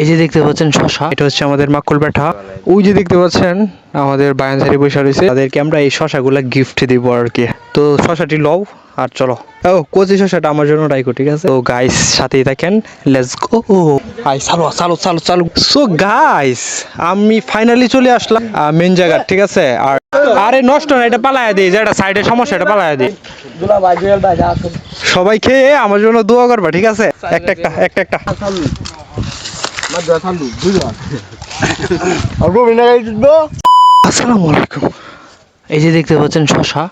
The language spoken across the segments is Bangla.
এই যে দেখতে পাচ্ছেন শশা। এটা হচ্ছে আমাদের মাকুল ব্যাঠা ওই যে দেখতে পাচ্ছেন আমাদের বায়ানসারি বসে রয়েছে। তাদেরকে আমরা এই শশাগুলা গিফট দিব আর কি। তো শশাটি লও আর চলো। ও কচি শশাটা আমার জন্য রাইকো ঠিক আছে? তো গাইস সাথেই থাকেন। লেটস গো আই চালো চালো চালো চালো। সো গাইস আমি ফাইনালি চলে আসলাম মেন জায়গা ঠিক আছে? আর আরে নষ্ট না এটা পালায়া দিই যেটা সাইডে সমস্যা এটা পালায়া দিই। দুলা ভাই জুয়েল যা সবাই খেয়ে আমার জন্য দোয়া করবা ঠিক আছে? একটা একটা একটা একটা। বুঝলাম আর আসসালামু আলাইকুম। এই যে দেখতে পাচ্ছেন শশা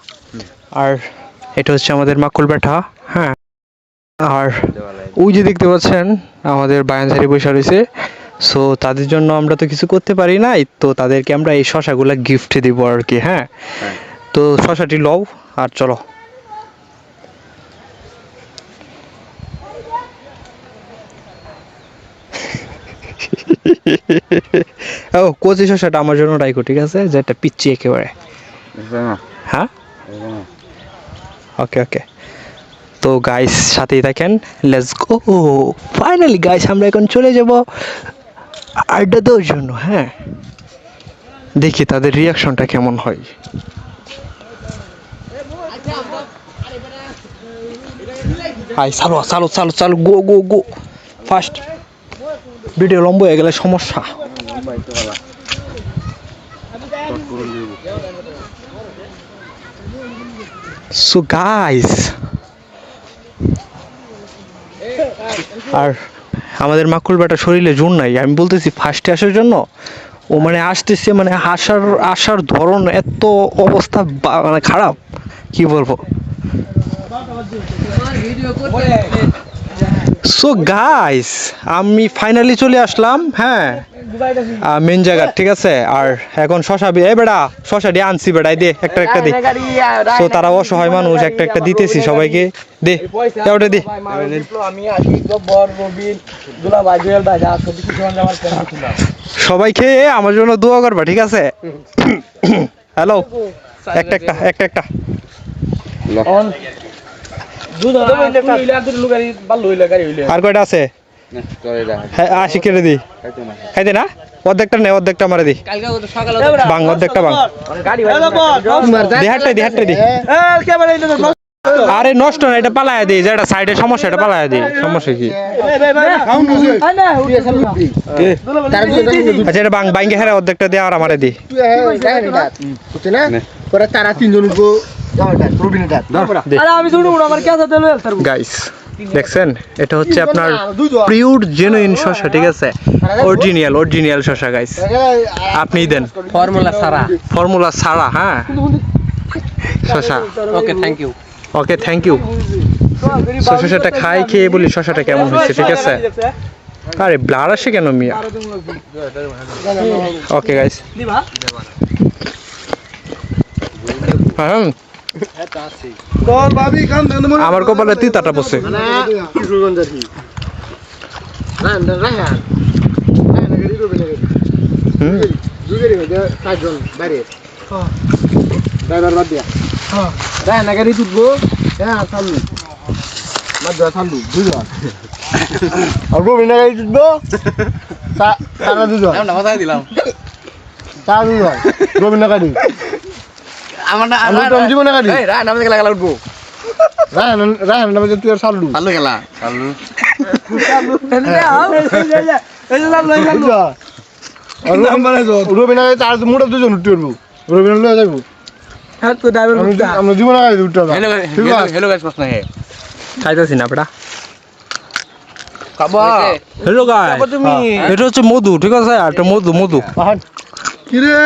আর এটা হচ্ছে আমাদের মাকুল ব্যাঠা হ্যাঁ। আর ওই যে দেখতে পাচ্ছেন আমাদের বায়ানসারি বসে রয়েছে। সো তাদের জন্য আমরা তো কিছু করতে পারি নাই তো তাদেরকে আমরা এই শশাগুলা গিফট দিব আর কি হ্যাঁ। তো শশাটি লও আর চলো। ও কচি শশাটা আমার জন্য রাইকো ঠিক আছে? যেটা পিচ্ছি একেবারে। হ্যাঁ? ওকে ওকে। তো গাইস সাথেই থাকেন। লেটস গো ফাইনালি গাইস আমরা এখন চলে যাব আড্ডা দেওয়ার জন্য হ্যাঁ? দেখি তাদের রিয়াকশনটা কেমন হয়। হাই চালো চালো চালো চালো গো গো গো ফার্স্ট ভিডিও লম্বা হয়ে গেলে সমস্যা। সো গাইস আর আমাদের মাকুল বেটা শরীরে জোর নাই। আমি বলতেছি ফার্স্টে আসার জন্য ও মানে আসতেছে মানে আসার আসার ধরন এত অবস্থা মানে খারাপ। কি বলব? সো গাইস আমি ফাইনালি চলে আসলাম হ্যাঁ? মেন জায়গা, ঠিক আছে? আর এখন শশা এই বেড়া, শশা দিয়ে আনছি বেড়া, এই দে, একটা একটা দে। তো তারা অসহায় মানুষ, একটা একটা দিতেছি সবাইকে। দে ওটা দে। সবাই খেয়ে আমার জন্য দোয়া করবা, ঠিক আছে? হ্যালো একটা একটা একটা একটা। আর কয়টা আছে হ্যাঁ আশি কেটে দি খাইতে না অর্ধেকটা নে অর্ধেকটা মারে দি বাং অর্ধেকটা বাং গাড়ি দি দি হাটটাই দি কে বলে আরে নষ্ট না এটা পালায়া দি যেটা সাইডে সমস্যা এটা পালায়া দি সমস্যা কি আচ্ছা এটা বাং বাইঙ্গে হেরে অর্ধেকটা দিয়ে আর আমারে দি তারা তিনজন গাইস দেখছেন? এটা হচ্ছে আপনার পিওর জেনুইন শসা ঠিক আছে? অরিজিনাল অরিজিনাল শসা গাইস আপনি দেন। ফর্মুলা সারা ফর্মুলা ছাড়া হ্যাঁ। শসা okay thank you okay thank you শসাটা খাই খেয়ে বলি শসাটা কেমন হচ্ছে ঠিক আছে? আরে ব্লাড আসে কেন মিয়া? ওকে গাইস হ্যাঁ আমার কপালে তিতাটা হয়ে বাইরে ড্রাইভার বাদ দিয়া হ্যাঁ রান গাড়ি তুলবো হ্যাঁ। চালু মাদ্দা চালু দুজন আর রবি না তারা দুজন দিলাম। তারা দুজন রবি না গাড়ি আমার না আমি তো জীবনে গাড়ি এই রান আমাদের লাগা উঠবো। রান রান নামে তুই আর চালু ভালো খেলা চালু রবি না গাড়ি তার মোটা দুজন উঠতে পারব রবি লয়ে যাব আমি- আমরা জীবনে গাড়ি উঠতে পারব। হ্যালো ঠিক আছে। হ্যালো গাইস প্রশ্ন হে। খাইতেছি না বেটা। খাবা হ্যালো গাই তুমি। এটা হচ্ছে মধু ঠিক আছে? আর মধু মধু। কিরে?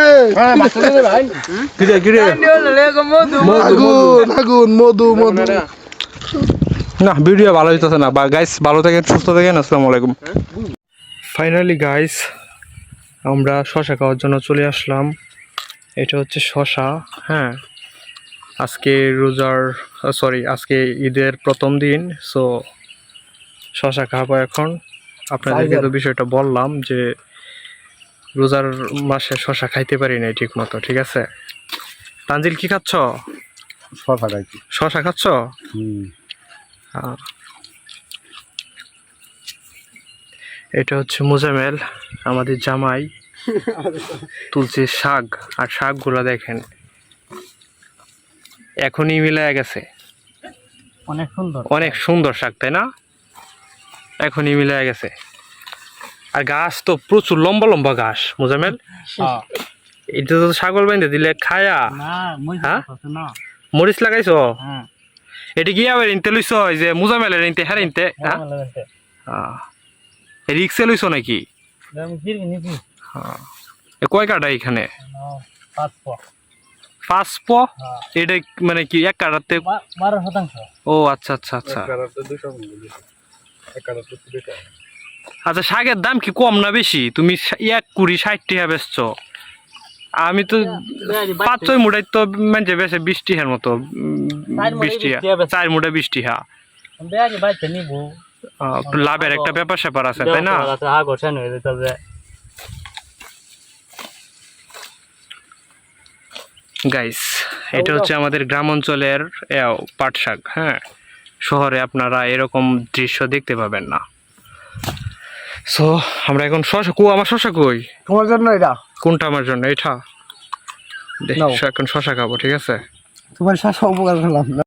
কিরে কিরে? আগুন আগুন মধু মধু। না ভিডিও ভালো হইতেছে না। বা গাইস ভালো থাকেন সুস্থ থাকেন আসসালামু আলাইকুম। ফাইনালি গাইস আমরা শশা খাওয়ার জন্য চলে আসলাম। এটা হচ্ছে শশা হ্যাঁ। আজকে রোজার সরি আজকে ঈদের প্রথম দিন সো শশা খাব এখন। আপনাদেরকে তো বিষয়টা বললাম যে রোজার মাসে শশা খাইতে পারি না ঠিক মতো ঠিক আছে? তানজিল কি খাচ্ছ? শশা খাইছি। শশা খাচ্ছ। এটা হচ্ছে মোজামেল আমাদের জামাই। তুলছে শাক আর শাকগুলো দেখেন এখনই মিলে গেছে। অনেক সুন্দর। অনেক সুন্দর শাক তাই না? এখনই মিলে গেছে। আর গাছ তো প্রচুর লম্বা লম্বা ঘাস মোজামেল এটা তো ছাগল বাইন্দে দিলে খায়া। হ্যাঁ? মরিচ লাগাইছো? হ্যাঁ। এটা কি আবার ইনতে লইছ? যে মোজামেলের ইনতে হ্যাঁ ইনতে হ্যাঁ? রিক্সে লইছ নাকি? কি কয় কাটা এখানে? পাঁচ প। পাঁচ হ্যাঁ। এটা মানে কি এক কাটাতে? বারো শতাংশ। ও আচ্ছা আচ্ছা আচ্ছা। আচ্ছা শাকের দাম কি কম না বেশি? তুমি এক কুড়ি ষাট টাকা বেচছো। আমি তো পাঁচ ছয় মুড়াই তো মানে বেছে বিশ টিহার মতো বিশ টিহা বিশ টিহা। চার মুড়া বিশ টিহা লাভের একটা ব্যাপার স্যাপার আছে তাই না? হয়ে গাইস এটা হচ্ছে আমাদের গ্রাম অঞ্চলের পাট শাক হ্যাঁ? শহরে আপনারা এরকম দৃশ্য দেখতে পাবেন না। সো আমরা এখন শশা কো আমার শশা কই? তোমার জন্য এটা? কোনটা আমার জন্য? এটা? দেখ, এখন শশা খাব ঠিক আছে? তোমার শশা উপকার করলাম না।